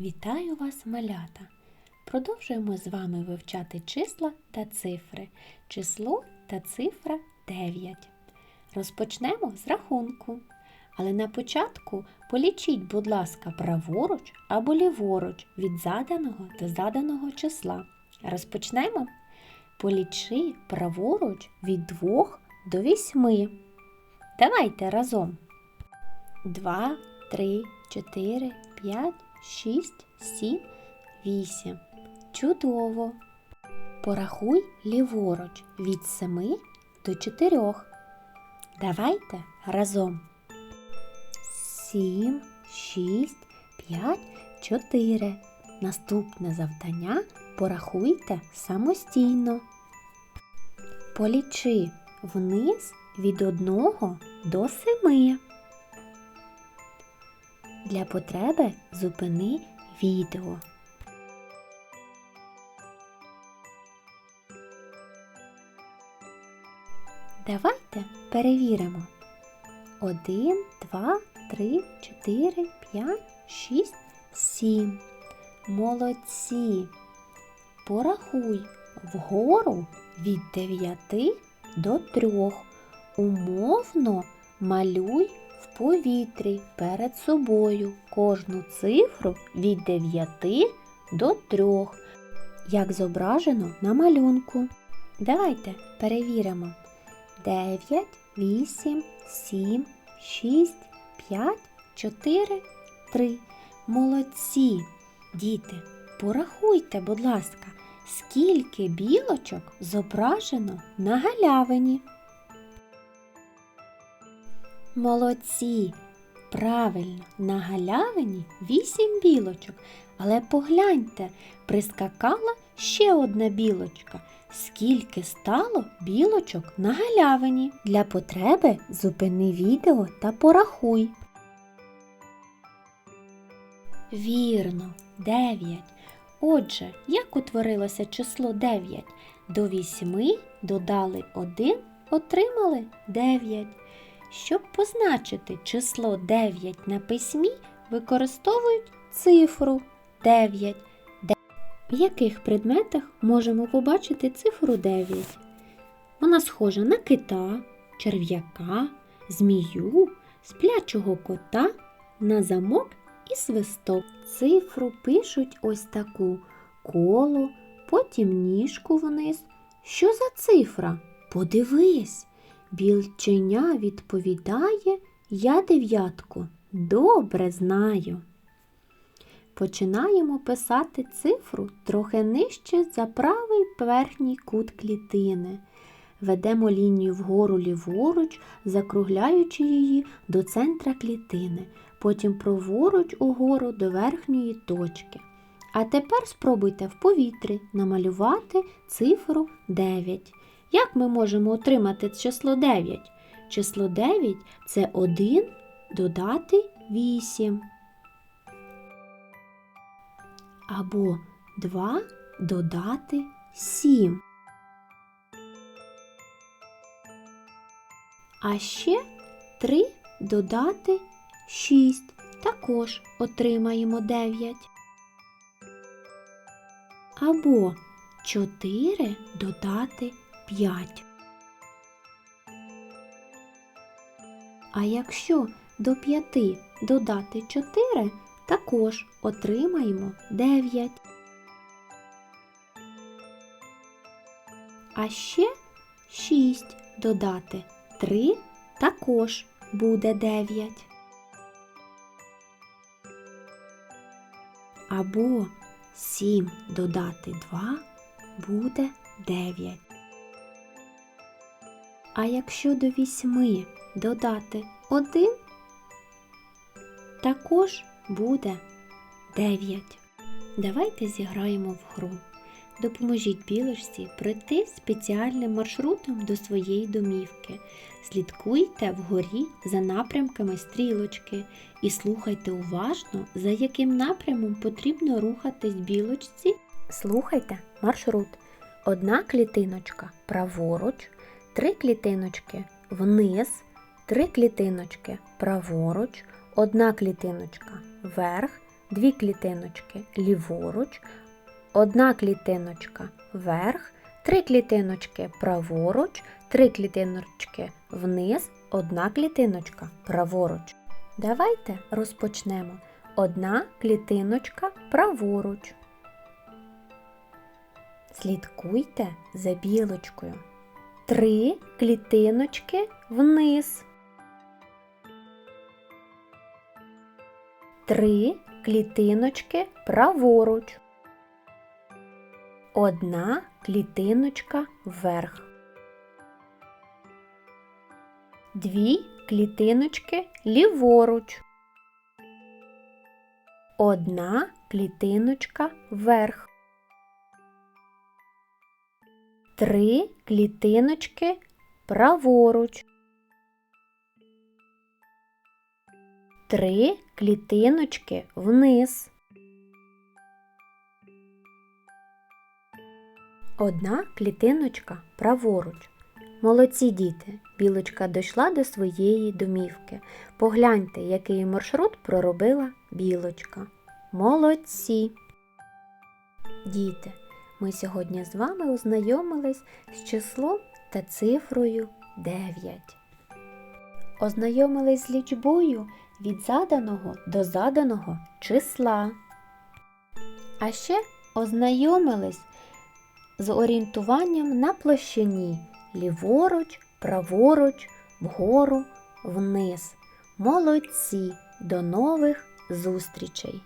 Вітаю вас, малята! Продовжуємо з вами вивчати числа та цифри. Число та цифра 9. Розпочнемо з рахунку. Але на початку полічіть, будь ласка, праворуч або ліворуч від заданого до заданого числа. Розпочнемо. Полічи праворуч від 2 до 8. Давайте разом. 2, 3, 4, 5, 6, 7, 8. Чудово. Порахуй ліворуч від 7 до 4. Давайте разом. 7, 6, 5, 4. Наступне завдання порахуйте самостійно. Полічи вниз від 1 до 7. Для потреби зупини відео. Давайте перевіримо. 1, 2, 3, 4, 5, 6, 7. Молодці. Порахуй вгору від 9 до 3. Умовно малюй повітрі перед собою кожну цифру від 9 до 3, як зображено на малюнку. Давайте перевіримо. 9, 8, 7, 6, 5, 4, 3. Молодці! Діти, порахуйте, будь ласка, скільки білочок зображено на галявині. Молодці! Правильно, на галявині вісім білочок. Але погляньте, прискакала ще одна білочка. Скільки стало білочок на галявині? Для потреби зупини відео та порахуй. Вірно, 9. Отже, як утворилося число 9? До 8 додали 1, отримали 9. Щоб позначити число 9 на письмі, використовують цифру 9. В яких предметах можемо побачити цифру 9? Вона схожа на кита, черв'яка, змію, сплячого кота, на замок і свисток. Цифру пишуть ось таку коло, потім ніжку вниз. Що за цифра? Подивись. Білченя відповідає, я дев'ятку добре знаю. Починаємо писати цифру трохи нижче за правий верхній кут клітини. Ведемо лінію вгору ліворуч, закругляючи її до центра клітини, потім праворуч угору до верхньої точки. А тепер спробуйте в повітрі намалювати цифру 9. Як ми можемо отримати число 9? Число 9 це 1 додати 8. Або 2 додати 7. А ще 3 додати 6. Також отримаємо 9. Або 4 додати 5. А якщо до 5 додати 4, також отримаємо 9. А ще 6 додати 3 також буде 9. Або 7 додати 2 буде 9. А якщо до 8 додати 1, також буде 9. Давайте зіграємо в гру. Допоможіть білочці пройти спеціальним маршрутом до своєї домівки. Слідкуйте вгорі за напрямками стрілочки і слухайте уважно, за яким напрямом потрібно рухатись білочці. Слухайте маршрут. Одна клітиночка праворуч, три клітиночки вниз, три клітиночки праворуч, одна клітиночка вверх, дві клітиночки ліворуч, одна клітиночка вверх, три клітиночки праворуч, три клітиночки вниз, одна клітиночка праворуч. Давайте розпочнемо. Одна клітиночка праворуч. Слідкуйте за білочкою. Три клітиночки вниз. Три клітиночки праворуч. Одна клітиночка вверх. Дві клітиночки ліворуч. Одна клітиночка вверх. Три клітиночки праворуч. Три клітиночки вниз. Одна клітиночка праворуч. Молодці діти, білочка дійшла до своєї домівки. Погляньте, який маршрут проробила білочка. Молодці! Діти, ми сьогодні з вами ознайомились з числом та цифрою 9. Ознайомились з лічбою від заданого до заданого числа. А ще ознайомились з орієнтуванням на площині ліворуч, праворуч, вгору, вниз. Молодці! До нових зустрічей!